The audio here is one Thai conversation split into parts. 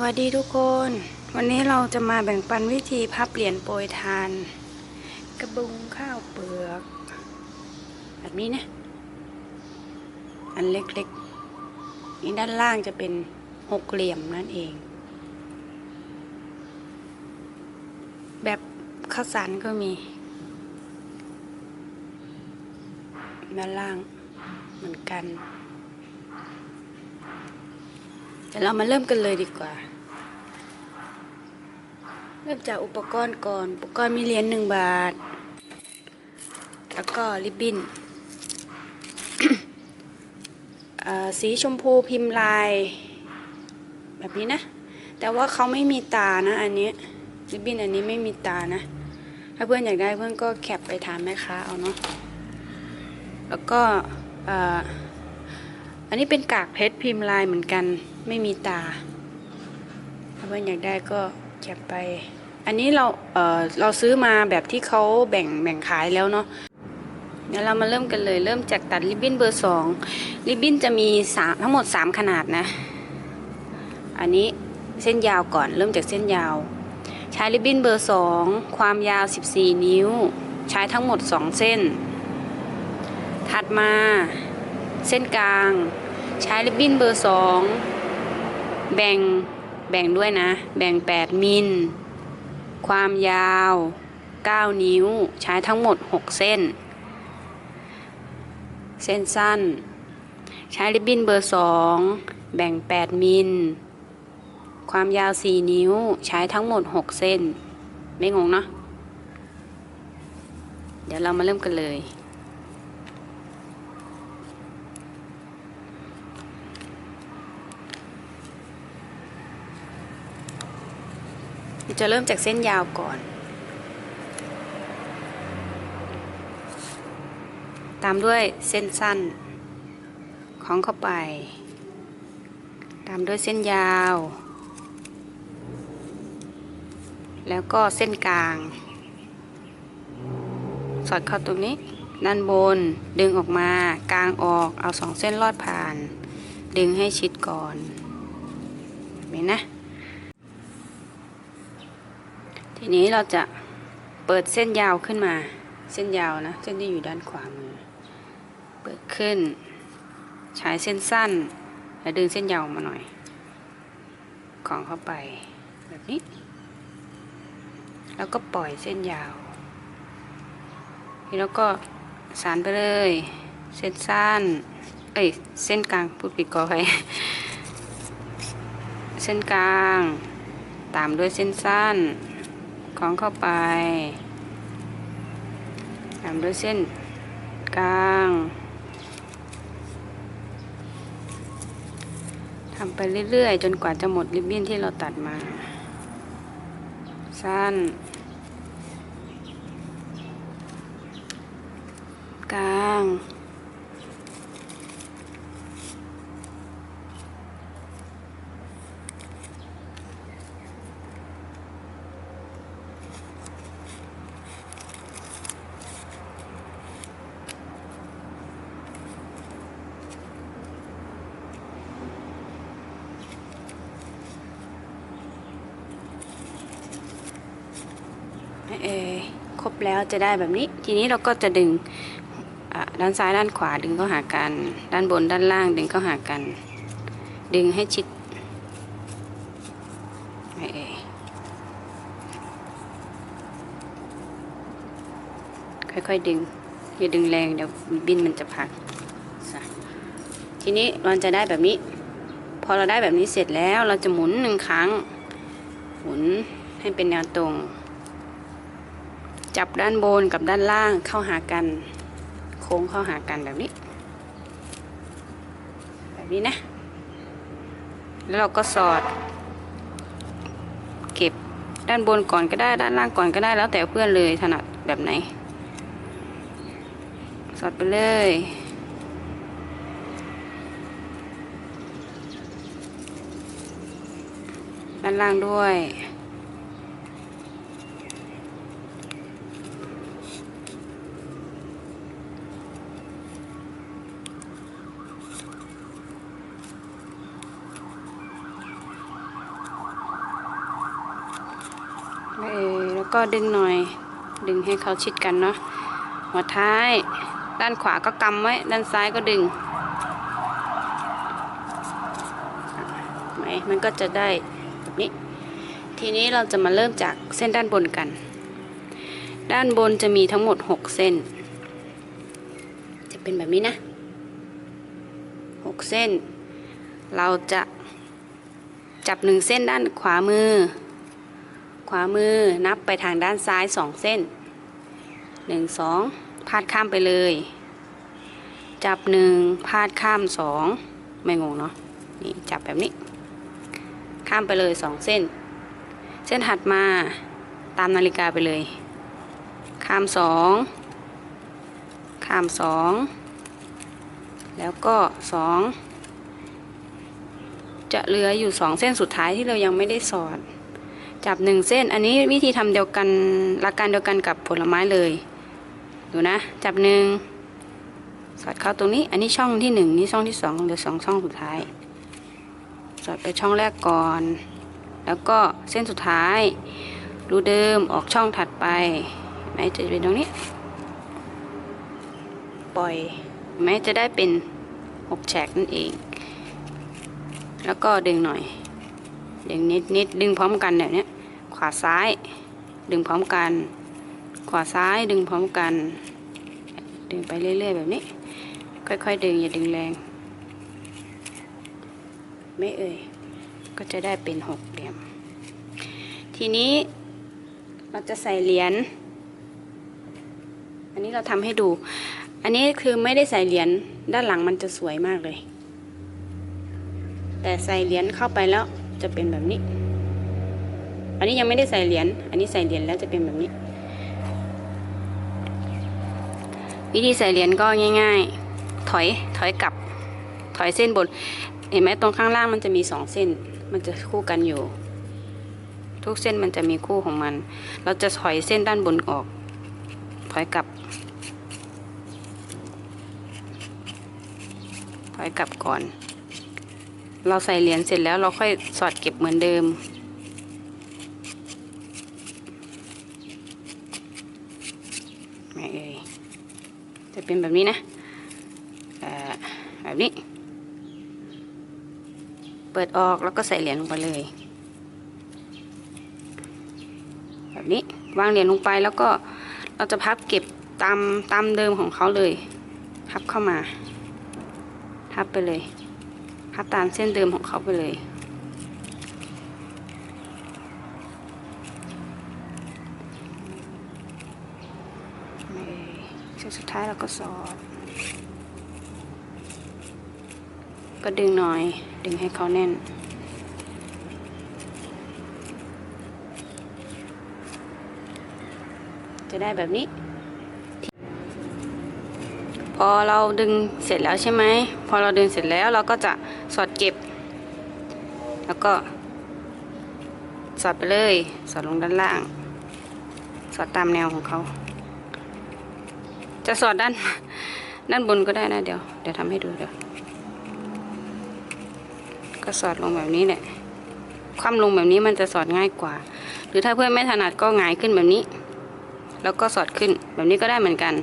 วัสดีทุกคน วันนี้เราจะมาแบ่งปันวิธีพับเหรียญโปรยทาน กระบุงข้าวเปลือก แบบนี้นะ อันเล็กๆ นี่ด้านล่างจะเป็นหกเหลี่ยมนั่นเอง แบบข้าวสารก็มี ด้านล่างเหมือนกัน เดี๋ยวเรามาเริ่มกันเลยดีกว่า เริ่มจากอุปกรณ์ก่อน อุปกรณ์มีเหรียญหนึ่งบาท แล้วก็ริบบิ้นสีชมพูพิมพ์ลาย แบบนี้นะ แต่ว่าเขาไม่มีตานะอันนี้ริบบิ้นอันนี้ไม่มีตานะ ถ้าเพื่อนอยากได้เพื่อนก็แคปไปถามแม่ค้าเอาเนาะ แล้วก็อันนี้เป็นกากเพชรพิมพ์ลายเหมือนกัน ไม่มีตา ถ้าเพื่อนอยากได้ก็แคปไป อันนี้เราเออเราซื้อมาแบบที่เขาแบ่งแบ่งขายแล้วเนาะเดี๋ยวเรามาเริ่มกันเลย เริ่มจากตัดริบบิ้นเบอร์สองริบบิ้นจะมีสามทั้งหมด3ขนาดนะ อันนี้เส้นยาวก่อน เริ่มจากเส้นยาว ใช้ริบบิ้นเบอร์สองความยาว14นิ้ว ใช้ทั้งหมด2เส้น ถัดมาเส้นกลาง ใช้ริบบิ้นเบอร์สอง แบ่งแบ่งด้วยนะ แบ่ง 8 มิล ความยาว 9 นิ้ว ใช้ทั้งหมด 6 เส้น เส้นสั้น ใช้ริบบิ้นเบอร์สองแบ่ง 8 มิล ความยาว 4 นิ้ว ใช้ทั้งหมด 6 เส้น ไม่งงเนาะ เดี๋ยวเรามาเริ่มกันเลย จะเริ่มจากเส้นยาวก่อน ตามด้วยเส้นสั้น ของเข้าไป ตามด้วยเส้นยาว แล้วก็เส้นกลาง สอดเข้าตรงนี้ ด้านบนดึงออกมากลางออกเอาสองเส้นลอดผ่าน ดึงให้ชิดก่อนเห็นนะ ทีนี้เราจะเปิดเส้นยาวขึ้นมา เส้นยาวนะ เส้นที่อยู่ด้านขวามือ เปิดขึ้น ใช้เส้นสั้น แล้วดึงเส้นยาวมาหน่อย ของเข้าไปแบบนี้ แล้วก็ปล่อยเส้นยาวทีแล้วก็สานไปเลย เส้นสั้น เอ้ย เส้นกลางพูดผิดกอไปเส้นกลาง ตามด้วยเส้นสั้น ของเข้าไปตามด้วยเส้นกลางทำไปเรื่อยๆ จนกว่าจะหมดริบบิ้นที่เราตัดมา สั้น กลาง เออครบ แล้วจะได้แบบนี้ ทีนี้เราก็จะดึงด้านซ้ายด้านขวาดึงเข้าหากัน ด้านบนด้านล่างดึงเข้าหากัน ดึงให้ชิดเออค่อยๆดึงอย่าดึงแรงเดี๋ยวบินมันจะพักทีนี้เราจะได้แบบนี้ พอเราได้แบบนี้เสร็จแล้วเราจะหมุนหนึ่งครั้ง หมุนให้เป็นแนวตรง จับด้านบนกับด้านล่างเข้าหากัน โค้งเข้าหากันแบบนี้ แบบนี้นะ แล้วเราก็สอด เก็บด้านบนก่อนก็ได้ด้านล่างก่อนก็ได้แล้วแต่เพื่อนเลยถนัดแบบไหน สอดไปเลยด้านล่างด้วย แล้วก็ดึงหน่อย ดึงให้เขาชิดกันเนาะหัวท้าย ด้านขวาก็กำไว้ ด้านซ้ายก็ดึงไหมมันก็จะได้แบบนี้ ทีนี้เราจะมาเริ่มจากเส้นด้านบนกัน ด้านบนจะมีทั้งหมด 6 เส้น จะเป็นแบบนี้นะ 6 เส้น เราจะจับหนึ่งเส้นด้านขวามือ วามือนับไปทางด้านซ้าย2เส้น1 2พาดข้ามไปเลย จับหนึ่งพาดข้ามสองไม่งงเนาะนี่จับแบบนี้ ข้ามไปเลย2เส้น เส้นถัดมาตามนาฬิกาไปเลย ข้ามสองข้ามสองแล้วก็สองจะเหลืออยู่สองเส้นสุดท้ายที่เรายังไม่ได้สอด จับหนึ่งเส้น อันนี้วิธีทำเดียวกันหลักการเดียวกันกับผลไม้เลย ดูนะ จับหนึ่งสอดเข้าตรงนี้ อันนี้ช่องที่หนึ่งนี่ช่องที่สองเหลือสองช่องสุดท้าย สอดไปช่องแรกก่อน แล้วก็เส้นสุดท้าย รูเดิมออกช่องถัดไปไหมจะเป็นตรงนี้ ปล่อยไหมจะได้เป็นหกแฉกนั่นเอง แล้วก็ดึงหน่อยดึงนิดนิดดึงพร้อมกันแบบนี้ วาซ้าย ดึงพร้อมกัน ขวาซ้ายดึงพร้อมกัน ดึงไปเรื่อย ๆ แบบนี้ ค่อย ๆ ดึงอย่าดึงแรง ไม่เอ่ย ก็จะได้เป็นหกเหลี่ยม ทีนี้เราจะใส่เหรียญ อันนี้เราทำให้ดู อันนี้คือไม่ได้ใส่เหรียญด้านหลังมันจะสวยมากเลย แต่ใส่เหรียญเข้าไปแล้วจะเป็นแบบนี้ อันนี้ยังไม่ได้ใส่เหรียญ อันนี้ใส่เหรียญแล้วจะเป็นแบบนี้ วิธีใส่เหรียญก็ง่าย ๆ ถอย ถอยกลับ ถอยเส้นบน เห็นไหมตรงข้างล่างมันจะมีสองเส้น มันจะคู่กันอยู่ ทุกเส้นมันจะมีคู่ของมัน เราจะถอยเส้นด้านบนออก ถอยกลับ ถอยกลับก่อน เราใส่เหรียญเสร็จแล้วเราค่อยสอดเก็บเหมือนเดิมเอ่ย จะเป็นแบบนี้นะแบบนี้ เปิดออกแล้วก็ใส่เหรียญลงไปเลย แบบนี้วางเหรียญลงไปแล้วก็เราจะพับเก็บตามตามเดิมของเขาเลย พับเข้ามา พับไปเลย พับตามเส้นเดิมของเขาไปเลย ไม่เส้นสุด ท้ายเราก็สอด ก็ดึงหน่อย ดึงให้เขาแน่น จะได้แบบนี้ พอเราดึงเสร็จแล้วใช่ไหม พอเราดึงเสร็จแล้วเราก็จะสอดเก็บ แล้วก็ สอดไปเลย สอดลงด้านล่าง สอดตามแนวของเขา จะสอดด้านด้านบนก็ได้นะเดี๋ยวเดี๋ยวทำให้ดูเดี๋ยวก็สอดลงแบบนี้แหละคว่ำลงแบบนี้มันจะสอดง่ายกว่า หรือถ้าเพื่อนไม่ถนัดก็หงายขึ้นแบบนี้ แล้วก็สอดขึ้นแบบนี้ก็ได้เหมือนกัน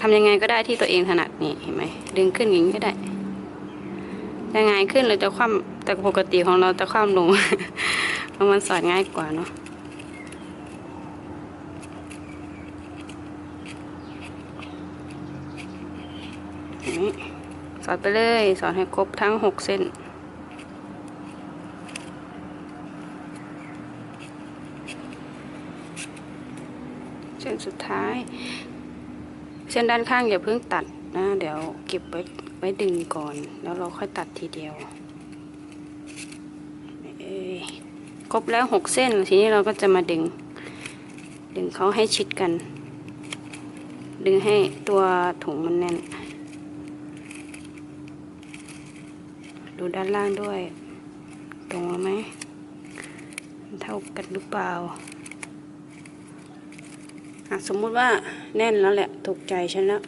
ทำยังไงก็ได้ที่ตัวเองถนัดนี่เห็นไหมดึงขึ้นอย่างนี้ก็ได้จะหงายขึ้นหรือจะคว่ำแต่ปกติของเราจะคว่ำลงเพราะมันสอดง่ายกว่าเนาะอย่างนี้ส อดไปเลย สอดให้ครบทั้งหกเส้น เส้นสุดท้าย เส้นด้านข้างอย่าเพิ่งตัดนะ เดี๋ยวเก็บไว้ไว้ดึงก่อน แล้วเราค่อยตัดทีเดียวครบแล้วหกเส้น ทีนี้เราก็จะมาดึง ดึงเขาให้ชิดกัน ดึงให้ตัวถุงมันแน่น ดูด้านล่างด้วย ตรงไหมเท่ากันหรือเปล่าสมมุติว่าแน่นแล้วแหละ ถูกใจฉันแล้ว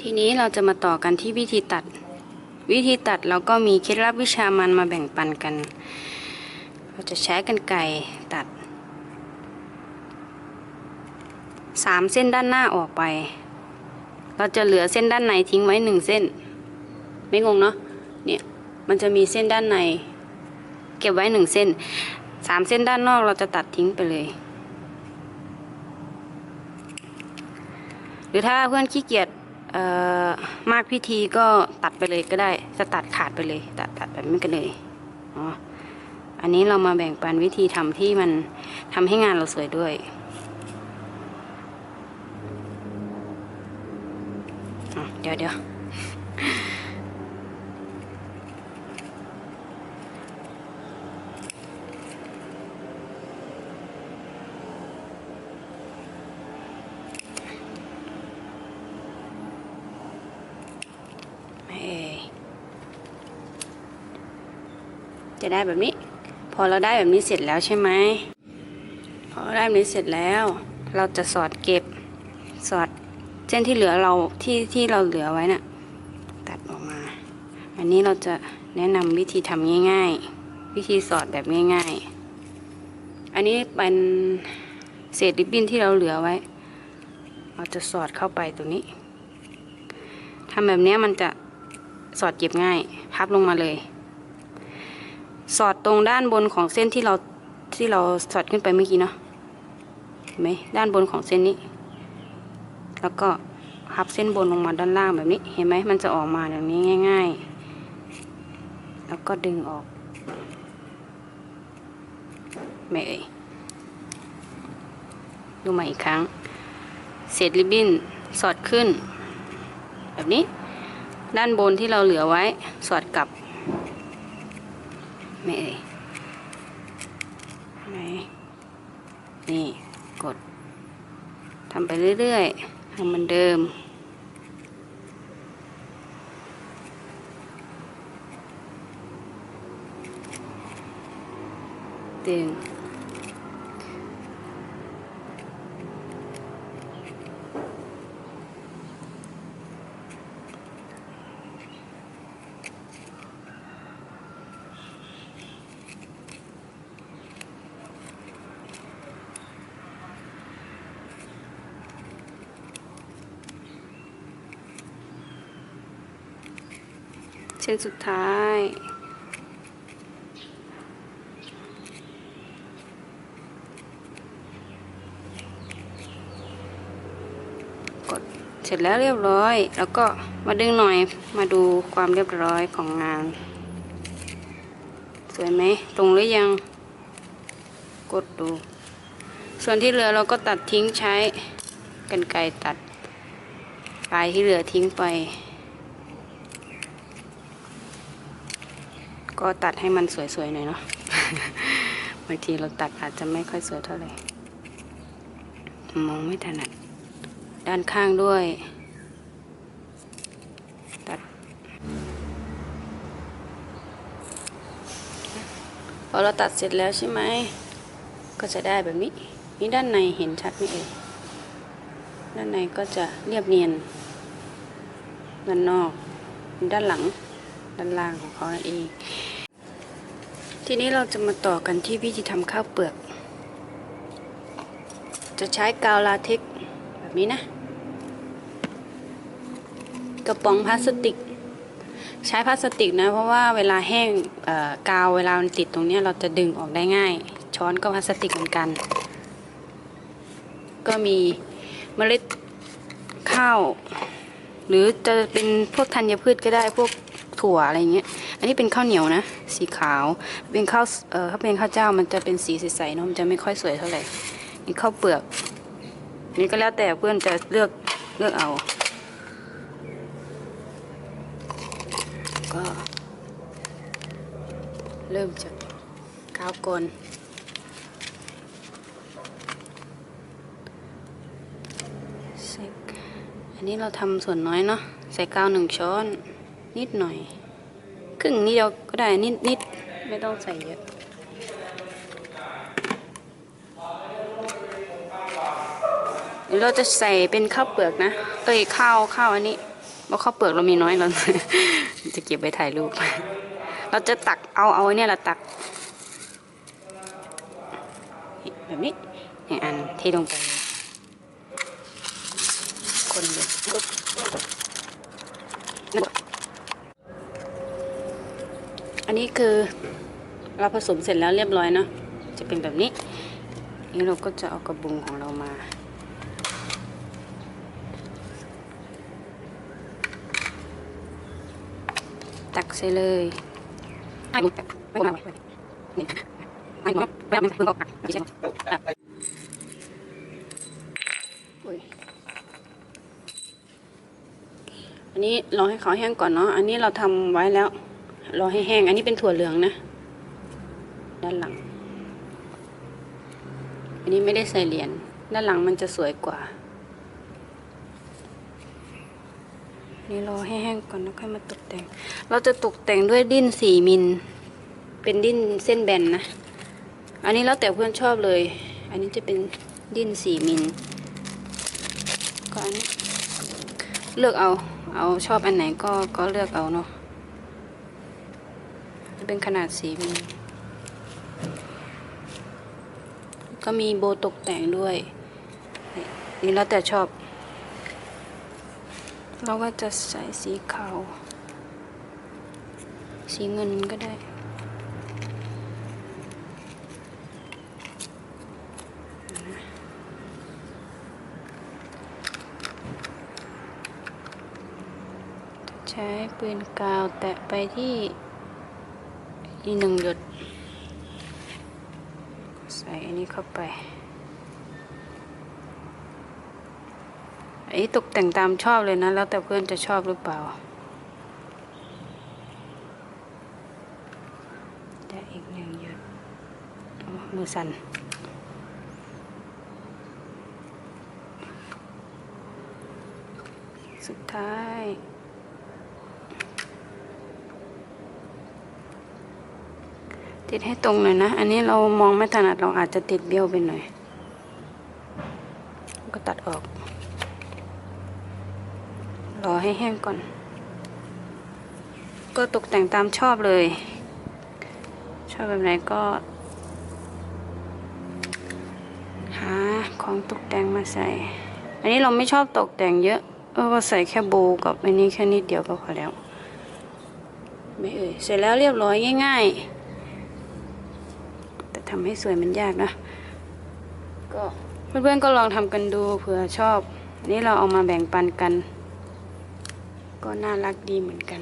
ทีนี้เราจะมาต่อกันที่วิธีตัด วิธีตัดเราก็มีเคล็ดลับวิชามันมาแบ่งปันกัน เราจะใช้กันไก่ตัดสามเส้นด้านหน้าออกไป เราจะเหลือเส้นด้านในทิ้งไว้หนึ่งเส้น ไม่งงเนาะเนี่ยมันจะมีเส้นด้านใน เก็บไว้หนึ่งเส้นสามเส้นด้านนอกเราจะตัดทิ้งไปเลย หรือถ้าเพื่อนขี้เกียจมากพิธีก็ตัดไปเลยก็ได้ จะตัดขาดไปเลย ตัดตัดแบบนี้กันเลยอ๋ออันนี้เรามาแบ่งปันวิธีทำที่มันทำให้งานเราสวยด้วยอะเดี๋ยวเดี๋ยวจะได้แบบนี้ พอเราได้แบบนี้เสร็จแล้วใช่ไหมพอเราได้แบบนี้เสร็จแล้ว เราจะสอดเก็บสอด เส้นที่เหลือเราที่ที่เราเหลือไว้น่ะตัดออกมา อันนี้เราจะแนะนำวิธีทำง่าย ๆ วิธีสอดแบบง่าย ๆ อันนี้เป็นเศษริบบิ้นที่เราเหลือไว้ เราจะสอดเข้าไปตรงนี้ทำแบบนี้มันจะสอดเก็บง่าย พับลงมาเลย สอดตรงด้านบนของเส้นที่เราที่เราสอดขึ้นไปเมื่อกี้เนาะเห็นไหมด้านบนของเส้นนี้ แล้วก็พับเส้นบนลงมาด้านล่างแบบนี้ เห็นไหมมันจะออกมาแบบนี้ง่าย ๆ แล้วก็ดึงออกไม่เอ่ยดูใหม่อีกครั้ง เศษริบบิ้นสอดขึ้น แบบนี้ ด้านบนที่เราเหลือไว้สอดกลับไม่เอ่ยไหนนี่กดทำไปเรื่อยๆ ทำเหมือนเดิมดึง เส้นสุดท้าย กดเสร็จแล้วเรียบร้อย แล้วก็มาดึงหน่อยมาดูความเรียบร้อยของงาน สวยไหมตรงหรือยัง กดดู ส่วนที่เหลือเราก็ตัดทิ้งใช้กันไกรตัดปลายที่เหลือทิ้งไป ก็ตัดให้มันสวยๆหน่อยเนาะบางทีเราตัดอาจจะไม่ค่อยสวยเท่าไหร่มองไม่ถนัด ด้านข้างด้วย ตัดพอเราตัดเสร็จแล้วใช่ไหม ก็จะได้แบบนี้ นี่ด้านในเห็นชัดไหมเอ่ยด้านในก็จะเรียบเนียนด้านนอก ด้านหลัง ด้านล่างของเขานั่นเอง ทีนี้เราจะมาต่อกันที่วิธีทำข้าวเปลือก จะใช้กาวลาเท็กแบบนี้นะ กระป๋องพลาสติก ใช้พลาสติกนะ เพราะว่าเวลาแห้งกาวเวลามันติดตรงนี้เราจะดึงออกได้ง่าย ช้อนก็พลาสติกเหมือนกัน ก็มีเมล็ดข้าวหรือจะเป็นพวกธัญพืชก็ได้พวก ถั่วอะไรเงี้ย อันนี้เป็นข้าวเหนียวนะ สีขาว เป็นข้าว เอ่อ ถ้าเป็นข้าวเจ้ามันจะเป็นสีใสๆเนาะ มันจะไม่ค่อยสวยเท่าไหร่ นี่ข้าวเปลือก นี่ก็แล้วแต่เพื่อนจะเลือก เลือกเอา ก็ เริ่มจากข้าวกลนอันนี้เราทำส่วนน้อยเนาะใส่กาวหนึ่งช้อน นิดหน่อย ครึ่งนิดเดียวก็ได้นิดนิดไม่ต้องใส่เยอะเราจะใส่เป็นข้าวเปลือกนะ เอ้ยข้าวข้าวอันนี้เพราะข้าวเปลือกเรามีน้อยเราจะเก็บไว้ถ่ายรูป เราจะตักเอาเอาเนี่ยเราตักแบบนี้เนี่ยอันเทลงไปคนเลยปึ๊บนั่น อันนี้คือเราผสมเสร็จแล้วเรียบร้อยเนาะจะเป็นแบบนี้ นี่เราก็จะเอากระบุงของเรามาตักใส่เลยไอ้บุกไม่มานี่ไอ้บุกไม่มาเพิ่งออกไม่ใช่อุ้ยอันนี้รอให้เขาแห้งก่อนเนาะ อันนี้เราทำไว้แล้ว รอให้แห้ง อันนี้เป็นถั่วเหลืองนะ ด้านหลัง อันนี้ไม่ได้ใส่เหรียญ ด้านหลังมันจะสวยกว่า นี่รอให้แห้งก่อนแล้วค่อยมาตกแต่ง เราจะตกแต่งด้วยดิ้นสี่มิล เป็นดิ้นเส้นแบนนะ อันนี้แล้วแต่เพื่อนชอบเลย อันนี้จะเป็นดิ้นสี่มิลก็อันนี้เลือกเอา เอาชอบอันไหนก็ก็เลือกเอาเนาะจะ เป็นขนาดสีมิลก็มีโบตกแต่งด้วย นี่แล้วแต่ชอบ เราก็จะใส่สีขาว สีเงินก็ได้ใช้ปืนกาวแตะไปที่ อีกหนึ่งหยด ใส่อันนี้เข้าไปไอ้ตกแต่งตามชอบเลยนะ แล้วแต่เพื่อนจะชอบหรือเปล่าแต่อีกหนึ่งหยดมือสั่นสุดท้าย ติดให้ตรงหน่อยนะ อันนี้เรามองไม่ถนัดเราอาจจะติดเบี้ยวไปหน่อย ก็ตัดออก รอให้แห้งก่อน ก็ตกแต่งตามชอบเลย ชอบแบบไหนก็ หาของตกแต่งมาใส่ อันนี้เราไม่ชอบตกแต่งเยอะเออก็ใส่แค่โบกับอันนี้แค่นิดเดียวก็พอแล้ว ไม่เอ่ยเสร็จแล้วเรียบร้อยง่าย ๆ ทำให้สวยมันยากนะ ก็เพื่อนๆก็ลองทำกันดูเผื่อชอบ นี่เราเอามาแบ่งปันกัน ก็น่ารักดีเหมือนกัน